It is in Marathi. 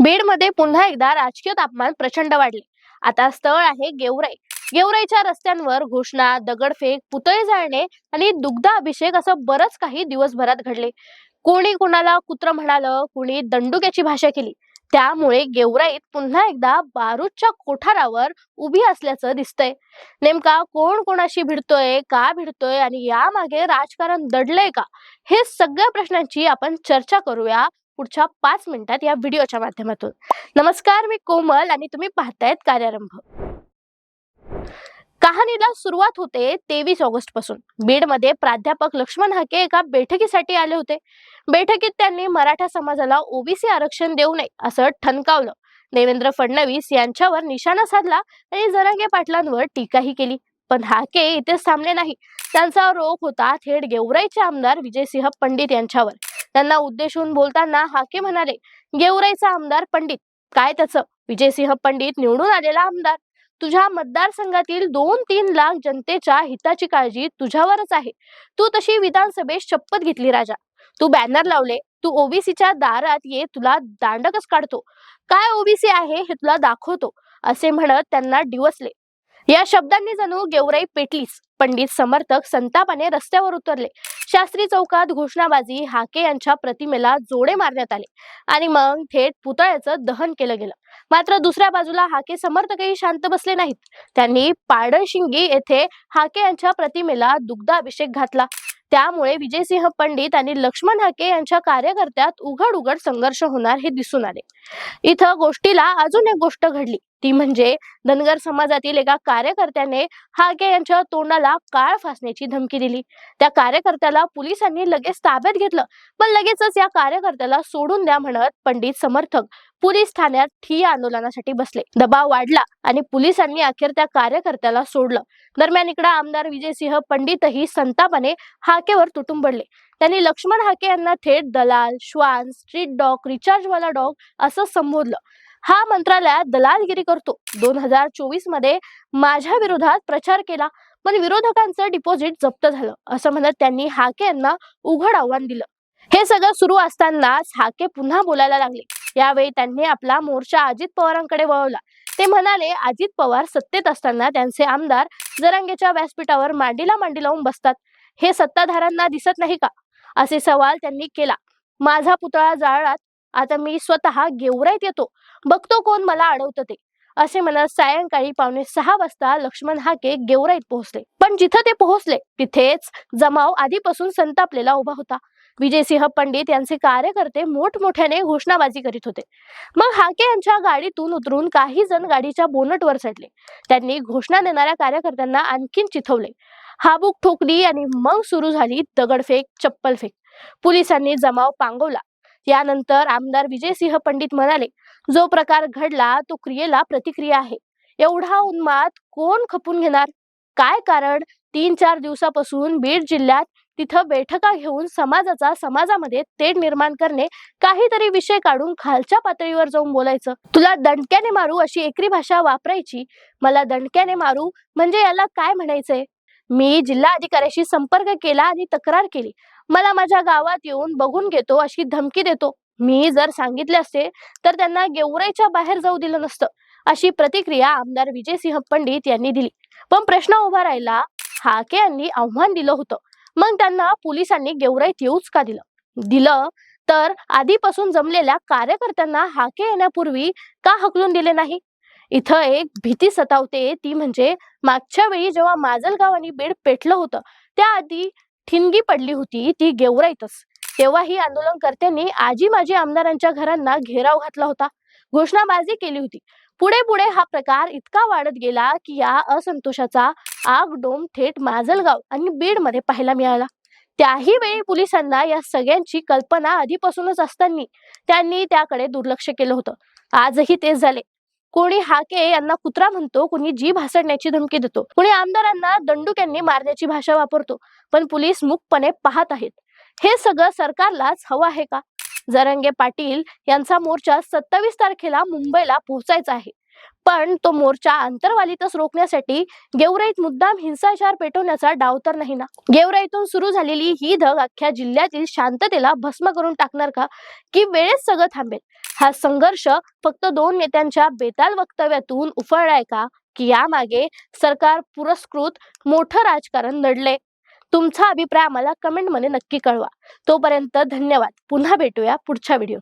बीडमध्ये पुन्हा एकदा राजकीय तापमान प्रचंड वाढले. आता स्थळ आहे गेवराई. गेवराईच्या रस्त्यांवर घोषणा दगडफेक पुतळे जाळणे आणि दुग्ध अभिषेक असं बरंच काही दिवसभरात घडले. कोणी कोणाला कुत्र म्हणालं कोणी दंडुक्याची भाषा केली. त्यामुळे गेवराईत पुन्हा एकदा बारूदच्या कोठारावर उभी असल्याचं दिसतंय. नेमका कोण कोणाशी भिडतोय का भिडतोय आणि यामागे राजकारण दडलंय का? हे सगळ्या प्रश्नांची आपण चर्चा करूया. पुढच्या पाच मिनिटात या व्हिडिओच्या माध्यमातून. नमस्कार मी कोमल आणि तुम्ही पाहतायत कार्यारंभ. कहाणीला सुरुवात होते तेवीस ऑगस्टपासून बीडमध्ये प्राध्यापक लक्ष्मण हाके एका बैठकीसाठी आले होते. बैठकीत त्यांनी मराठा समाजाला ओबीसी आरक्षण देऊ नये असं ठणकावलं. देवेंद्र फडणवीस यांच्यावर निशाणा साधला आणि जरांगे पाटलांवर टीकाही केली. पण हाके इथेच थांबले नाही. त्यांचा रोख होता थेट गेवराईचे आमदार विजयसिंह पंडित यांच्यावर. त्यांना उद्देशून बोलताना हाके म्हणाले गेवराईचा आमदार पंडित काय त्याचं? विजयसिंह पंडित निवडून आलेला आमदार. तुझ्या मतदारसंघातील दोन तीन लाख जनतेच्या हिताची काळजी तुझ्यावरच आहे. तू तशी विधानसभेत शपथ घेतली राजा. तू बॅनर लावले तू ओबीसीच्या दारात ये तुला दांडकच काढतो. काय ओबीसी आहे हे तुला दाखवतो असे म्हणत त्यांना डिवसले या शब्दांनी जणू गेवराई पेटलीच. पंडित समर्थक संतापाने रस्त्यावर उतरले. शास्त्री चौकात घोषणाबाजी हाके यांच्या प्रतिमेला जोडे मारण्यात आले आणि मग थेट पुतळ्याचं दहन केलं गेलं. मात्र दुसऱ्या बाजूला हाके समर्थकही शांत बसले नाहीत. त्यांनी पाडळशिंगी येथे हाके यांच्या प्रतिमेला दुग्धाभिषेक घातला. त्यामुळे विजयसिंह पंडित आणि लक्ष्मण हाके यांच्या कार्यकर्त्यात उघड उघड संघर्ष होणार हे दिसून आले. इथं गोष्टीला अजून एक गोष्ट घडली. ती म्हणजे धनगर समाजातील एका कार्यकर्त्याने हाके यांच्या तोंडाला काळ फासण्याची धमकी दिली. त्या कार्यकर्त्याला पोलिसांनी लगेच ताब्यात घेतलं. पण लगेचच या कार्यकर्त्याला सोडून द्या म्हणत पंडित समर्थक पोलीस ठाण्यात ठिय्या आंदोलनासाठी बसले. दबाव वाढला आणि पोलिसांनी अखेर त्या कार्यकर्त्याला सोडलं. दरम्यान इकडे आमदार विजयसिंह पंडितही संतापाने हाकेवर तुटून पडले. त्यांनी लक्ष्मण हाके यांना थेट दलाल श्वान स्ट्रीट डॉग रिचार्जवाला डॉग असं संबोधलं. हा मंत्रालयात दलालगिरी करतो. दोन हजार चोवीसमध्ये माझ्या विरोधात प्रचार केला पण विरोधकांचं डिपॉझिट जप्त झालं असं म्हणत त्यांनी हाके यांना उघड आव्हान दिलं. हे सगळं सुरू असतानाच हाके पुन्हा बोलायला लागले. यावेळी त्यांनी आपला मोर्चा अजित पवारांकडे वळवला. ते म्हणाले अजित पवार सत्तेत असताना त्यांचे आमदार जरांगेच्या व्यासपीठावर मांडीला मांडी लावून बसतात. हे सत्ताधाऱ्यांना दिसत नाही का? असे सवाल त्यांनी केला. माझा पुतळा जाळात आता मी स्वतः गेवरायत येतो. बघतो कोण मला अडवतं ते. असे म्हणत सायंकाळी पावणे सहा वाजता लक्ष्मण हाके गेवराईत पोहोचले. पण जिथं ते पोहोचले तिथेच जमाव आधीपासून संतापलेला उभा होता. विजयसिंह पंडित यांचे कार्यकर्ते मोठमोठ्याने घोषणाबाजी करीत होते. मग हाके यांच्या गाडीतून उतरून काही जण गाडीच्या बोनटवर चढले. त्यांनी घोषणा देणाऱ्या कार्यकर्त्यांना आणखीन चिथवले. हाबूक ठोकली आणि मग सुरू झाली दगडफेक चप्पलफेक. पोलिसांनी जमाव पांगवला. यानंतर आमदार विजयसिंह पंडित म्हणाले जो प्रकार घडला तो क्रियेला प्रतिक्रिया आहे. एवढा उन्माद कोण खपून घेणार? काय कारण? तीन चार दिवसापासून बीड जिल्ह्यात तिथं बैठका घेऊन समाजाचा समाजामध्ये तेढ निर्माण करणे काहीतरी विषय काढून खालच्या पातळीवर जाऊन बोलायचं. तुला दणक्याने मारू अशी एकरी भाषा वापरायची? मला दणक्याने मारू म्हणजे याला काय म्हणायचंय? मी जिल्हा अधिकाऱ्याशी संपर्क केला आणि तक्रार केली. मला माझ्या गावात येऊन बघून घेतो अशी धमकी देतो. मी जर सांगितले असते तर त्यांना गेवराईच्या बाहेर जाऊ दिलं नसतं अशी प्रतिक्रिया आमदार विजयसिंह पंडित यांनी दिली. पण प्रश्न उभा राहिला हाके यांनी आव्हान दिलं होतं. मग त्यांना पोलिसांनी गेवराईत येऊच का दिलं? दिलं तर आधीपासून जमलेल्या कार्यकर्त्यांना हाके येण्यापूर्वी का हकलून दिले नाही? इथं एक भीती सतावते ती म्हणजे मागच्या वेळी जेव्हा माजलगाव आणि बीड पेटलं होतं त्याआधी ठिणगी पडली होती ती गेवराईतच. तेव्हा ही आंदोलनकर्त्यांनी आजी माजी आमदारांच्या घरांना घेराव घातला होता. घोषणाबाजी केली होती. पुढे पुढे हा प्रकार इतका वाढत गेला की या असंतोषाचा आगडोम थेट माजलगाव आणि बीडमध्ये पाहायला मिळाला. त्याही वेळी पोलिसांना या सगळ्यांची कल्पना आधीपासूनच असताना त्यांनी त्याकडे दुर्लक्ष केलं होतं. आजही तेच झाले. कोणी हाके यांना कुत्रा म्हणतो कोणी जीभ हासडण्याची धमकी देतो कोणी आमदारांना दंडुक्यांनी मारण्याची भाषा वापरतो पण पोलीस मुखपणे पाहत आहेत. हे सगळं सरकारलाच हवं आहे का? जरंगे पाटील यांचा मोर्चा सत्तावीस तारखेला मुंबईला पोहोचायचा आहे. पण तो मोर्चा आंतरवालीतच रोखण्यासाठी गेवराईत मुद्दाम हिंसाचार पेटवण्याचा डाव तर नाही ना? गेवराईतून सुरू झालेली ही धग अख्ख्या जिल्ह्यातील शांततेला भस्म करून टाकणार का? की वेळेत सगळं थांबेल? हा संघर्ष फक्त दोन नेत्यांच्या बेताल वक्तव्यातून उफळलाय का? की यामागे सरकार पुरस्कृत मोठं राजकारण लढले तुमचा अभिप्राय आम्हाला कमेंटमध्ये नक्की कळवा. तोपर्यंत धन्यवाद. पुन्हा भेटूया पुढच्या व्हिडिओ